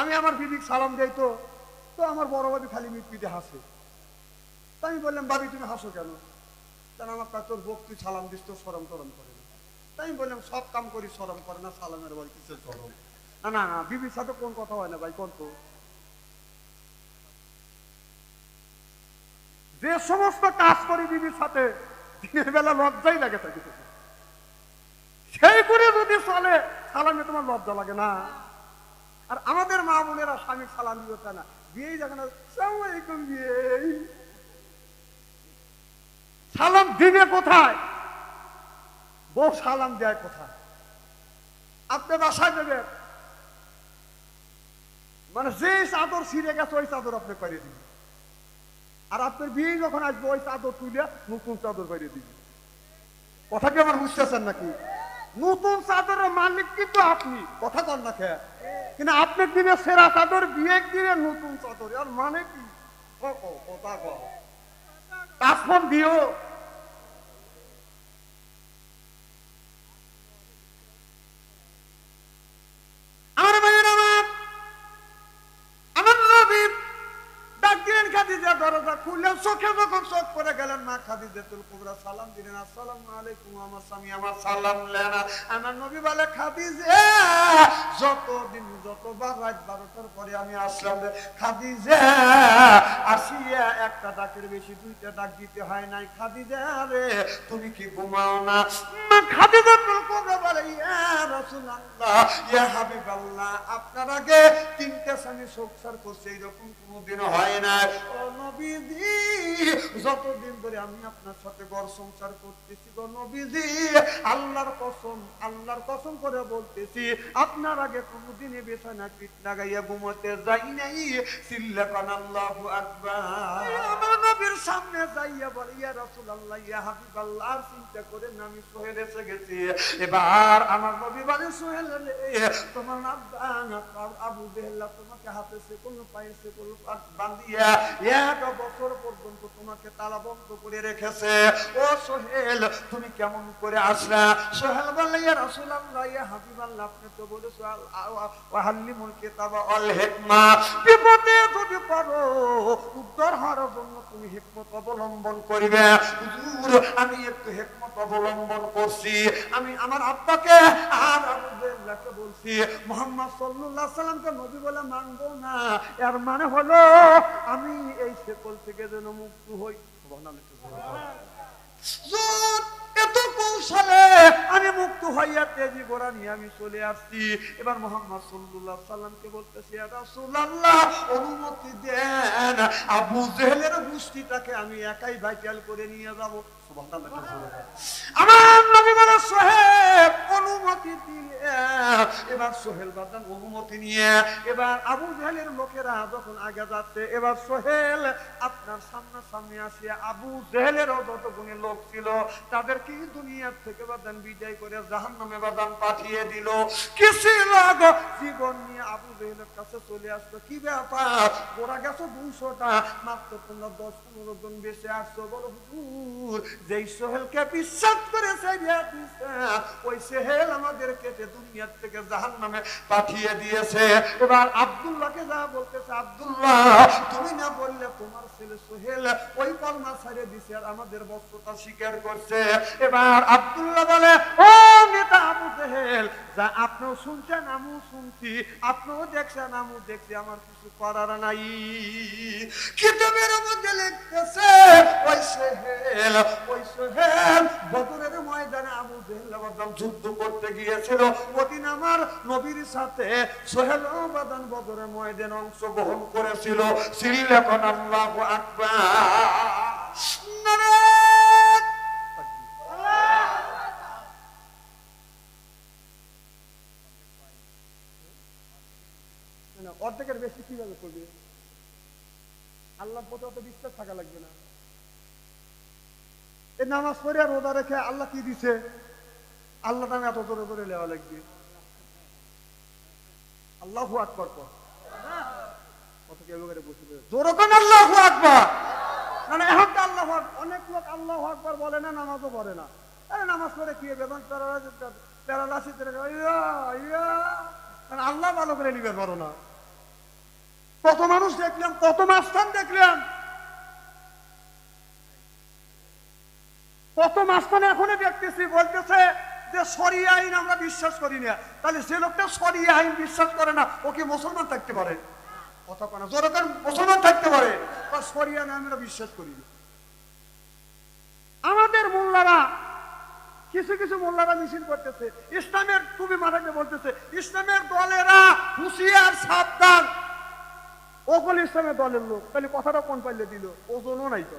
আমি আমার বিবিক সালাম দেই তো। তো আমার বড় ভাবি খালি মিটমিটে হাসে। তো আমি বললাম, ভাবি, তুমি হাসো কেন? কারণ আমার কাছে তোর বক তুই সালাম দিস তো সরম টরম করে না। তাই আমি বললাম, সব কাম করি সরম করে না, সালামের বল কিসের সরম না না না, বিবির সাথে কোন কথা হয় না ভাই, কোন তো? যে সমস্ত কাজ করি বিবির সাথে, দিনের বেলা লজ্জাই লাগে থাকে সেই করে যদি চলে সালামে তোমার লজ্জা লাগে না। আর আমাদের মা বোনেরা স্বামী সালাম দিবে না। বিয়েই দেখে না সালামালাইকুম বিয়ে। সালাম দিবে কোথায়? বউ সালাম দেয় কোথায়? আপনি বাসায় দেবেন। মানে যে চাদর ছিঁড়ে গেছে, ওই চাদর আপনি করে দিবেন। আর আপনার বিয়ে যখন আসবে, ওই চাদর তুলে নতুন চাদর করে দিবেন। কথা কি আমার বুঝতেছেন নাকি? নতুন চাদরের মালিক কিন্তু আপনি। কথা কর না খেয়ে কিন্তু আপনি দিনে সেরা চাদর বিয়ে দিনে নতুন চাদর আর মানে কি? ক, ক, কথা কও তাসফোন দিও আমার ভাইয়ের আমার আমার নবী ডাক দিলেন চোখে যখন চোখ পড়ে গেলেন, মা কুবরা, সালাম দিলেন আলাইকুম, আমার স্বামী আমার সালাম আমার নবী বলে যতবার রাত বারোটার পরে আমি আসলাম আসিয়া একটা ডাকের বেশি, দুইটা ডাক দিতে হয় নাই, খাদিজা তুমি কি ঘুমাও না? মা খাদিজা কুবরা আপনার আগে তিনটা স্বামী সংসার করছে হয় না যতদিন ধরে আমি আপনার সাথে ঘর সংসার করতেছি গো নবীজি আল্লাহর কসম আল্লাহর কসম করে বলতেছি আপনার আগে পিঠ লাগাইয়া ঘুমোতে যাই নাই। সিল্লাকান আল্লাহু আকবার নবীর সামনে যাইয়া বলে ইয়া রাসূলুল্লাহ ইয়া হাবিবাল্লাহ চিন্তা করেন না, আমি সোহেল এসে গেছি। এবার আমার নবী বলে সোহেল রে তোমার আব্বা আবু তোমাকে হাতে সে পায়ে সে এক বছর পর্যন্ত তোমাকে তালা বন্ধ করে রেখেছে। ও সোহেল, তুমি কেমন করে আসলা? সোহেল ইয়া ইয়া আপনি তো কিতাবা বিপদে যদি পারো উদ্ধার হওয়ার জন্য তুমি হিকমত অবলম্বন করিবে। হুজুর, আমি একটু হিকমত অবলম্বন করছি। আমি আমার আর মানে আমি মুক্ত হইয়া তেজি গোড়া নিয়ে আমি চলে আসছি। এবার মোহাম্মদ আলাইহি সাল্লামকে বলতেছি অনুমতি দেন। আবু জেহেলের গোষ্ঠীটাকে আমি একাই ভাইটাল করে নিয়ে যাব। সোহেল বাদান অনুমতি নিয়ে, এবার আবু জাহেলের লোকেরা যখন আগে যাচ্ছে, এবার সোহেল আপনার সামনে সামনে আসিয়া আবু জেহেলেরও যত গুণে লোক ছিল, তাদেরকে দুনিয়ার থেকে বাদান বিদায় করে জাহান নামে বাদান পাঠিয়ে দিল। কিছু লোক জীবন নিয়ে আবু জেহেলের কাছে চলে আসলো। কি ব্যাপার? ওরা গেছো দুইশোটা, মাত্র তোমরা দশ পনেরো জন বেঁচে আসছো। বলো, হুজুর, যেই সোহেলকে বিশ্বাস করে দিছে, ওই সেহেল আমাদের কেটে দুনিয়ার থেকে জাহান নামে পাঠিয়ে দিয়েছে। এবার আব্দুল্লাহকে যা বলতেছে, আব্দুল্লাহ, তুমি না বললে তোমার ছেলে সোহেল ওই কলমা ছাড়িয়ে দিছে আর আমাদের বস্ত্রতা স্বীকার করছে? এবার আব্দুল্লাহ বলে, ও যা আপনিও শুনছেন, আমিও শুনছি, আপনিও দেখছেন, আমিও দেখছি, আমার কিছু করার নাই। কিতাবের মধ্যে লিখতেছে, ওই ওই বদরের ময়দানে আবু জেহেল যুদ্ধ করতে গিয়েছিল। ওদিন আমার নবীর সাথে সোহেল বাদান বদরের ময়দানে অংশগ্রহণ করেছিল। সিল্লাখন আল্লাহু আকবার। কীভাবে করবে? আল্লাহর প্রতি অত বিশ্বাস থাকা লাগবে না। এই নামাজ পড়ে রোজা রেখে আল্লাহ কি দিছে? আল্লাহ নামে এত জোরে জোরে লেওয়া লাগবে। কোন আল্লাহ আল্লাহ ভালো করে নিবে, পারো না। কত মানুষ দেখলাম, কত মাস্তান দেখলাম। কত মাস্তান এখনও দেখতেছি, বলতেছে যে সরি আইন আমরা বিশ্বাস করি না। তাহলে যে লোকটা সরি আইন বিশ্বাস করে না, ও কি মুসলমান থাকতে পারে? ইসলামের, তুমি মাথাকে বলতেছে, ইসলামের দলেরা হুঁশিয়ার, সাবধান। ওগুলো ইসলামের দলের লোক তাহলে কথাটা কোন পাইলে দিল? ওজনও নাই তো।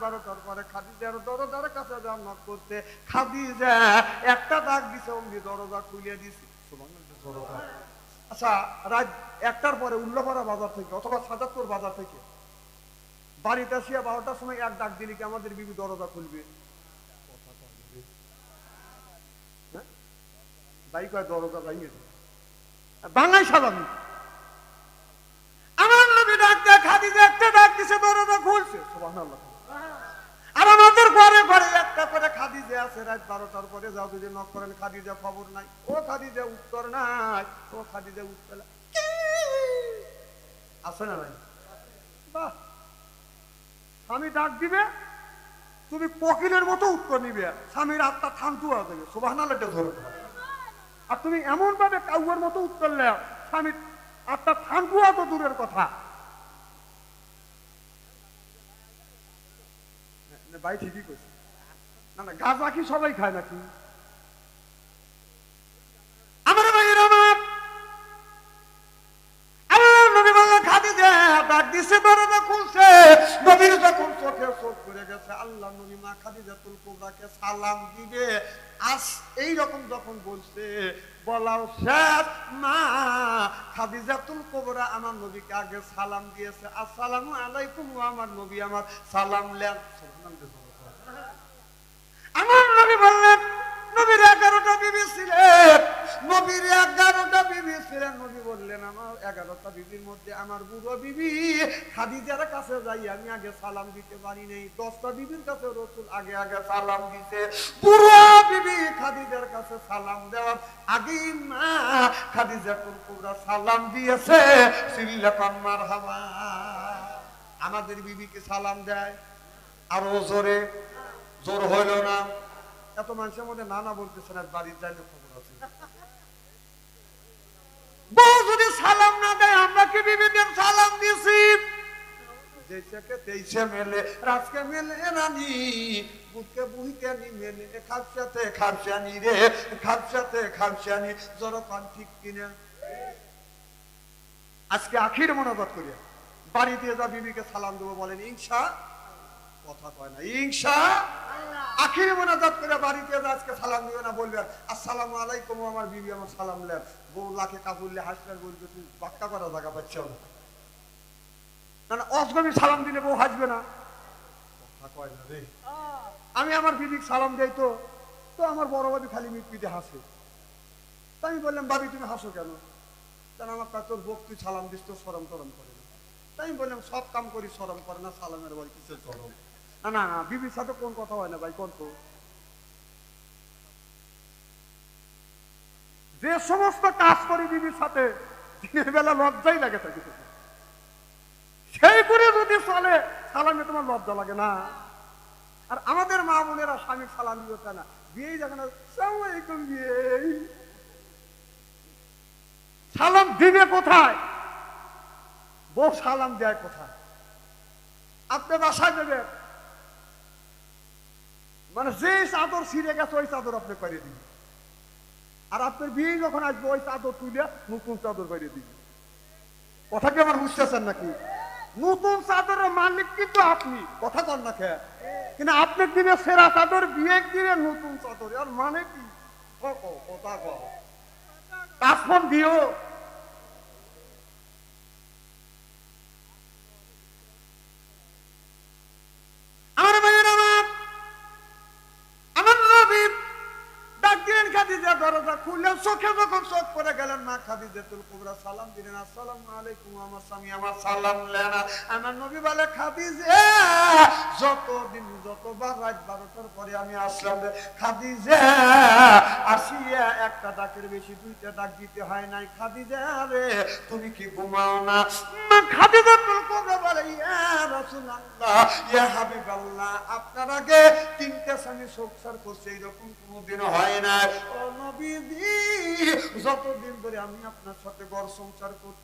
বারোটার আচ্ছা একটার পরে বাজার থেকে অথবা সাজাদপুর বাজার থেকে, বাড়িতে আসিয়া বারোটার সময় এক ডাক দিলি আমাদের বিবি দরজা খুলবে? হ্যাঁ? ভাই কয় দরজা ভাইয়ে বাংলায় সালামি আমার নবী ডাক দেয় খাদিজা একটা ডাক দিছে দরজা খুলছে। আর আমাদের একটা করে আছে, রাত বারোটার পরে যাও, যদি নক করেন খবর নাই। ও উত্তর নাই, ও উত্তর আছে না বাহ! স্বামী ডাক দিবে, তুমি কোকিলের মতো উত্তর নিবে। স্বামীর আত্মা থামতু যাবে সুবহানাল্লাহটা ধরবে আর তুমি এমন ভাবে কাউয়ের মতো উত্তর নেও স্বামীর আত্মা থামতু তো দূরের কথা। ভাই ঠিকই কইছে। না না গাঁজা কি সবাই খায় নাকি? আমার ভাইয়ের আমার নবী বললেন খাদিজা ডাক দিছে দরজা করে গেছে, আল্লাহ নবী মা খাদিজাতুল কুবরাকে সালাম দিবে। আস এই রকম যখন বলছে, বলাও শেষ, মা খাদিজাতুল কুবরা আমার নবীকে আগে সালাম দিয়েছে। আসসালামু আলাইকুম আমার নবী, আমার সালাম লেন। আমার নবী বললেন, নবীর এগারোটা বিবি ছিলেন। নবীর এগারোটা বিবি, ছিলেন নবী বললেন, আমার এগারোটা বিবির মধ্যে আমার বুড়ো বিবি খাদিজার কাছে যাই, আমি আগে সালাম দিতে পারি নাই। দশটা বিবির কাছে রসুল আগে আগে সালাম দিতে বিবি খাদিজার কাছে সালাম দেওয়ার মা খাদিজা কুরকুরা সালাম দিয়েছে। আমাদের বিবিকে সালাম দেয়। আরও জোরে, জোর হইল না। এত মানুষের মধ্যে নানা বলতেছে না, বাড়ির যাইলে খবর আছে। বউ যদি সালাম না দেয়, আমরা কি বিবিদের সালাম দিছি আজকে আখির মনোবাদ করিয়া বাড়ি দিয়ে যা বিবিকে সালাম দেবো বলেন ইংসা কথা কয় না, ইনশা আখির মোনাজাত করে বাড়িতে আজকে সালাম দিবে না বলবেন আসসালামু আলাইকুম, আমার বিবি আমার সালাম লেন। বউ লাখে কাবুললে হাসলেন বলবে তুই বাক্কা করা জায়গা পাচ্ছ না। না অসগমি সালাম দিলে বউ হাসবে না। আমি আমার বিবিক সালাম দেই তো তো আমার বড় বাবি খালি মিট পিটে হাসে। তাই আমি বললাম বাবি তুমি হাসো কেন? কেন আমার তা তোর বক তুই সালাম দিস তো সরম টরম করে তাই বললাম, সব কাম করি সরম করে না, সালামের বল কিসের সরম না না বিবির সাথে কোন কথা হয় না ভাই, কোন তো? যে সমস্ত কাজ করি বিবির সাথে, দিনের বেলা লজ্জাই লাগে থাকে সেই করে যদি চলে সালামে তোমার লজ্জা লাগে না। আর আমাদের মা বোনেরা স্বামীর সালাম দিতে না। বিয়েই দেখে না, সালামালাইকুম বিয়েই সালাম দিবে কোথায়? বউ সালাম দেয় কোথায়? আপনি বাসায় দেবেন মানে যে চাদর ছিঁড়ে গেছে, ওই চাদর আপনি করে দিবেন। আর আপনার বিয়ে যখন আসবে, ওই চাদর তুলে নতুন চাদর করে দিবেন কথা কি আমার বুঝতেছেন নাকি? নতুন চাদরের মালিক কিন্তু আপনি। কথা কর না খেয়ে কিন্তু আপনার দিনে সেরা চাদর বিয়ে দিনে নতুন চাদর। আর মানে কি? কথা কাশফোন দিও আমার ভাইয়ের আমার আমার নবী ডাক দিলেন খাদিজা দরজা খুললে চোখে যখন চোখ পড়ে গেলেন, মা কুবরা, সালাম দিলেন আলাইকুম, আমার স্বামী আমার সালাম লেনা আমার নবী বলে যতবার রাত বারোটার পরে আমি আসলাম আসিয়া একটা ডাকের বেশি দুইটা ডাক দিতে হয় নাই রে, তুমি কি ঘুমাও না? মা কুবরা বলে, ইয়া হাবিবাল্লাহ, আপনার আগে তিনটা স্বামী সংসার করছে, এরকম কোনোদিন হয় না ও নবীজি যতদিন ধরে আমি আপনার সাথে ঘর সংসার করতে